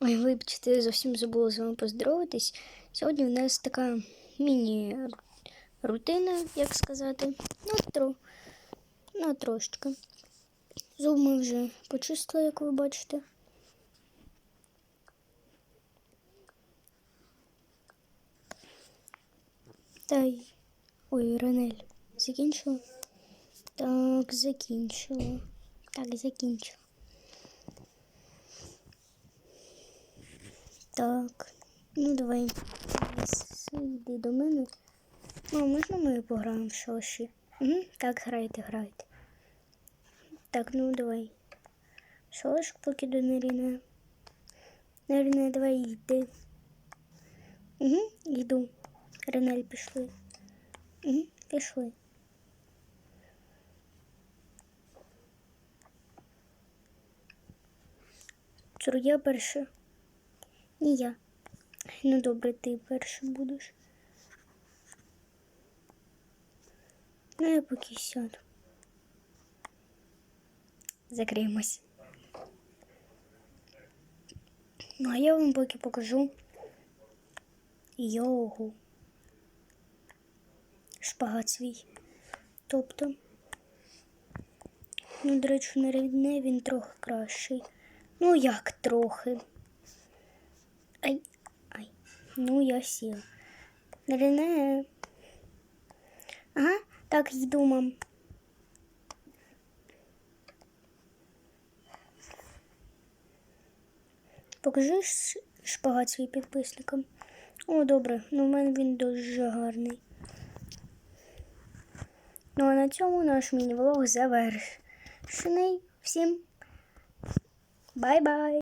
Ой, вибачте, зовсім забула з вами поздороватись. Сьогодні у нас така міні-рутина, як сказати. Ну, тро... ну, трошечки. Зуб ми вже почистили, як ви бачите. Та й... Ой, Ранель, закінчила? Так, закінчила. Так, закінчила. Так, ну давай. Йди до мене. О, можна ми пограємо в шоші? Угу. Так, грайте, грайте. Так, ну давай. Шош, поки до Наріна. Наріна, давай йди. Угу, йду. Ренель пішли. Угу, пішли. Чур, я перша. Ні я. Ну добре, ти перший будеш. Ну, я поки сяду. Закриємось. Ну, а я вам поки покажу йогу. Шпагат свій. Тобто, ну, до речі, на рівне він трохи кращий. Ну, як трохи. Ай, ай, ну я сіла. Рівне. Ага, так йду, мам. Покажи шпагат свій підписникам. О, добре, ну в мене він дуже гарний. Ну а на цьому наш міні-влог завершений. Всім бай-бай!